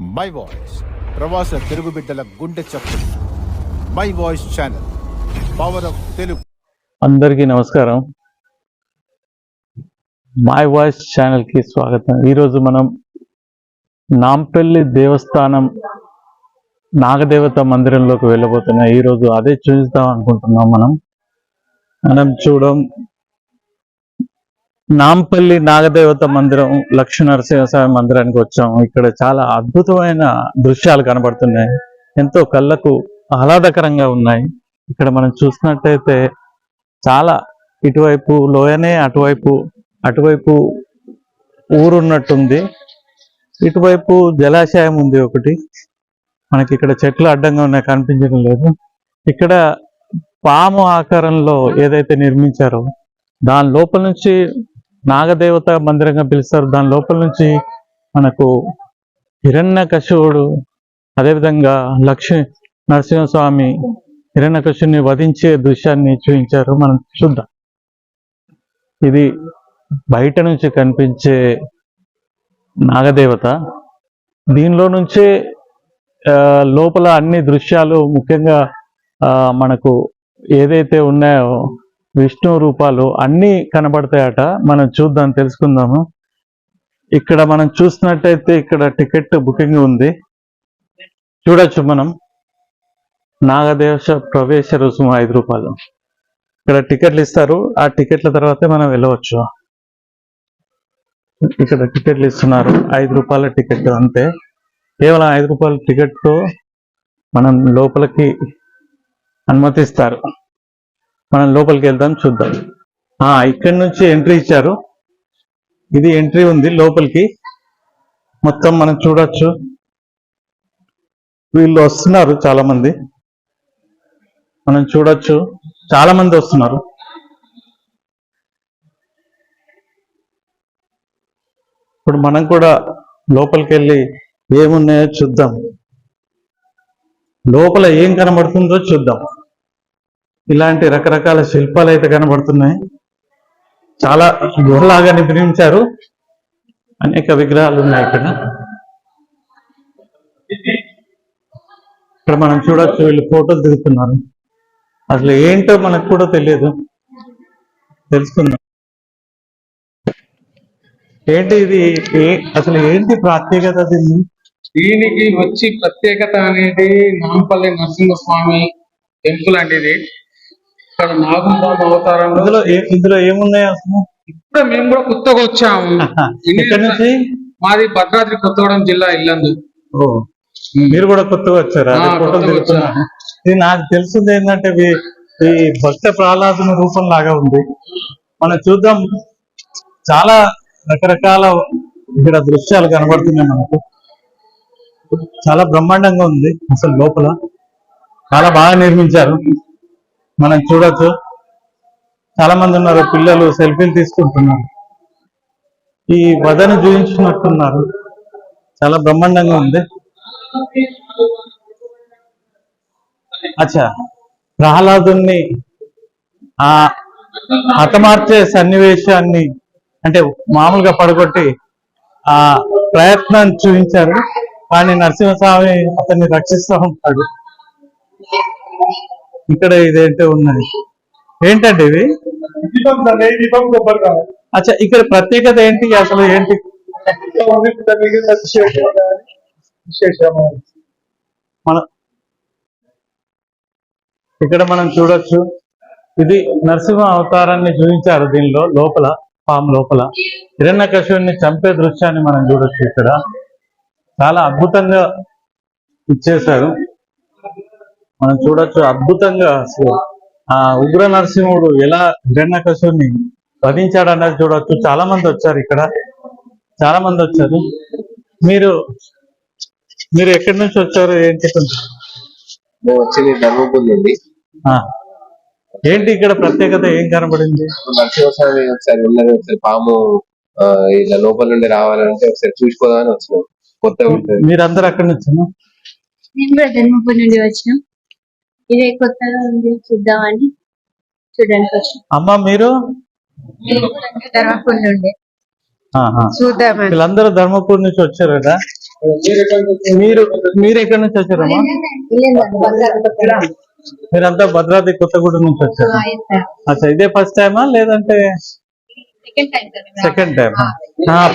My voice ప్రవాస తెలుగు బిడ్డల గుండె చప్పుడు. My voice channel power of Telugu అందరికీ నమస్కారం. మై వాయిస్ ఛానల్కి స్వాగతం. ఈరోజు మనం నాంపల్లి దేవస్థానం నాగదేవత మందిరంలోకి వెళ్ళబోతున్నాం. ఈరోజు అదే చూద్దాం అనుకుంటున్నాం మనం. మనం చూడం నాంపల్లి నాగదేవత మందిరం లక్ష్మీ నరసింహస్వామి మందిరానికి వచ్చాం. ఇక్కడ చాలా అద్భుతమైన దృశ్యాలు కనబడుతున్నాయి. ఎంతో కళ్ళకు ఆహ్లాదకరంగా ఉన్నాయి. ఇక్కడ మనం చూసినట్టయితే చాలా ఇటువైపు లోయనే అటువైపు అటువైపు ఊరున్నట్టుంది. ఇటువైపు జలాశయం ఉంది ఒకటి. మనకి ఇక్కడ చెట్లు అడ్డంగా ఉన్నాయి కనిపించడం లేదు. ఇక్కడ పాము ఆకారంలో ఏదైతే నిర్మించారో దాని లోపల నుంచి నాగదేవత మందిరంగా పిలుస్తారు. దాని లోపల నుంచి మనకు హిరణ్య కశివుడు అదేవిధంగా లక్ష్మీ నరసింహస్వామి హిరణ్యకశుని వధించే దృశ్యాన్ని చూపించారు. మనం చూద్దాం. ఇది బయట నుంచి కనిపించే నాగదేవత. దీనిలో నుంచే లోపల అన్ని దృశ్యాలు ముఖ్యంగా ఆ, మనకు ఏదైతే ఉన్నాయో విష్ణు రూపాలు అన్నీ కనబడతాయట. మనం చూద్దాం తెలుసుకుందాము. ఇక్కడ మనం చూసినట్టయితే ఇక్కడ టికెట్ బుకింగ్ ఉంది. చూడొచ్చు మనం. నాగదేశ ప్రవేశ రుసుము ఐదు రూపాయలు. ఇక్కడ టికెట్లు ఇస్తారు. ఆ టికెట్ల తర్వాతే మనం వెళ్ళవచ్చు. ఇక్కడ టికెట్లు ఇస్తున్నారు. ఐదు రూపాయల టికెట్ అంతే. కేవలం ఐదు రూపాయల టికెట్తో మనం లోపలికి అనుమతిస్తారు. మనం లోపలికి వెళ్దాం చూద్దాం. ఆ ఇక్కడి నుంచి ఎంట్రీ ఇచ్చారు. ఇది ఎంట్రీ ఉంది లోపలికి. మొత్తం మనం చూడొచ్చు. వీళ్ళు వస్తున్నారు చాలా మంది మనం చూడొచ్చు. చాలా మంది వస్తున్నారు. ఇప్పుడు మనం కూడా లోపలికి వెళ్ళి ఏమున్నాయో చూద్దాం. లోపల ఏం కనబడుతుందో చూద్దాం. ఇలాంటి రకరకాల శిల్పాలు అయితే కనబడుతున్నాయి. చాలా గుహలాగా నిర్మించారు. అనేక విగ్రహాలు ఉన్నాయి ఇక్కడ. ఇక్కడ మనం చూడొచ్చు వీళ్ళు ఫోటోలు దిగుతున్నారు. అసలు ఏంటో మనకు కూడా తెలియదు. తెలుసుకుందాం. ఏంటి ఇది? అసలు ఏంటి ప్రత్యేకత దీన్ని దీనికి వచ్చి ప్రత్యేకత అనేది నాంపల్లి నరసింహస్వామి టెంపుల్ అండి ఇది. ఇక్కడ నాగుంబాబు అవతారంలో ఇందులో ఇందులో ఏమున్నాయి అసలు? ఇప్పుడే మేము కూడా కొత్తగా వచ్చాము. ఎక్కడి నుంచి? మాది భద్రాద్రి కొత్తగూడెం జిల్లా ఇల్లందు. ఓ మీరు కూడా కొత్తగా వచ్చారా? ఇది నాకు తెలిసింది ఏంటంటే ఈ భక్త ప్రహ్లాదుని రూపం లాగా ఉంది. మనం చూద్దాం. చాలా రకరకాల ఇక్కడ దృశ్యాలు కనబడుతున్నాయి మనకు. చాలా బ్రహ్మాండంగా ఉంది అసలు లోపల. చాలా బాగా నిర్మించారు. మనం చూడొచ్చు. చాలా మంది ఉన్నారు పిల్లలు సెల్ఫీలు తీసుకుంటున్నారు. ఈ వదను చూపించినట్టున్నారు చాలా బ్రహ్మాండంగా ఉంది. అచ్చా ప్రహ్లాదుని ఆ హతమార్చే సన్నివేశాన్ని అంటే మామూలుగా పడగొట్టి ఆ ప్రయత్నం చూపించారు. కానీ నరసింహస్వామి అతన్ని రక్షిస్తూ ఉంటాడు. ఇక్కడ ఇదేంటో ఉన్నది. ఏంటండి ఇవి? అచ్చా ఇక్కడ ప్రత్యేకత ఏంటి? అసలు ఏంటి? ఇక్కడ మన ఇక్కడ మనం చూడొచ్చు. ఇది నరసింహ అవతారాన్ని చూపించారు దీనిలో లోపల పాము లోపల. హిరణ్యకశుని చంపే దృశ్యాన్ని మనం చూడొచ్చు ఇక్కడ. చాలా అద్భుతంగా ఇచ్చేశారు. మనం చూడొచ్చు అద్భుతంగా అసలు. ఆ ఉగ్ర నరసింహుడు ఎలా హిరణ్యకశుని వధించాడు అన్నది చూడొచ్చు. చాలా మంది వచ్చారు ఇక్కడ. చాలా మంది వచ్చారు. మీరు మీరు ఎక్కడి నుంచి వచ్చారు? ఏంటి వచ్చింది ధర్మపురి నుండి. ఏంటి ఇక్కడ ప్రత్యేకత? ఏం కనబడింది? నరసింహస్వామి ఒకసారి ఉన్నది ఒకసారి పాము ఇలా లోపల నుండి రావాలంటే ఒకసారి చూసుకోదామని వచ్చినాం. కొత్తగా ఉంటుంది మీరందరూ అక్కడి నుంచి మేము కూడా ధర్మపురి నుండి వచ్చినాం. ఇదే కొత్తగా ఉంది. చూద్దామని చూడడానికి వచ్చినాం అమ్మ మీరు? ధర్మపురి నుండి. చూద్దామని వీళ్ళందరూ ధర్మపూర్ నుంచి వచ్చారు కదా మీరు మీరు ఎక్కడి నుంచి వచ్చారమ్మా? మీరంతా భద్రాద్రి కొత్తగూడెం నుంచి వచ్చారు? అచ్చా ఇదే ఫస్ట్ టైమా లేదంటే సెకండ్ టైం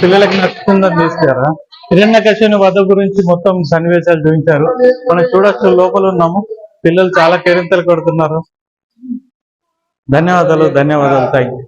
పిల్లలకి నచ్చుతుందని తీసుకురా హిరణ్యకశిని వధ గురించి మొత్తం సన్నివేశాలు చూపించారు. మనం చూడొచ్చు లోపల ఉన్నాము. పిల్లలు చాలా కేరింతలు కొడుతున్నారు. ధన్యవాదాలు ధన్యవాదాలు. Thank you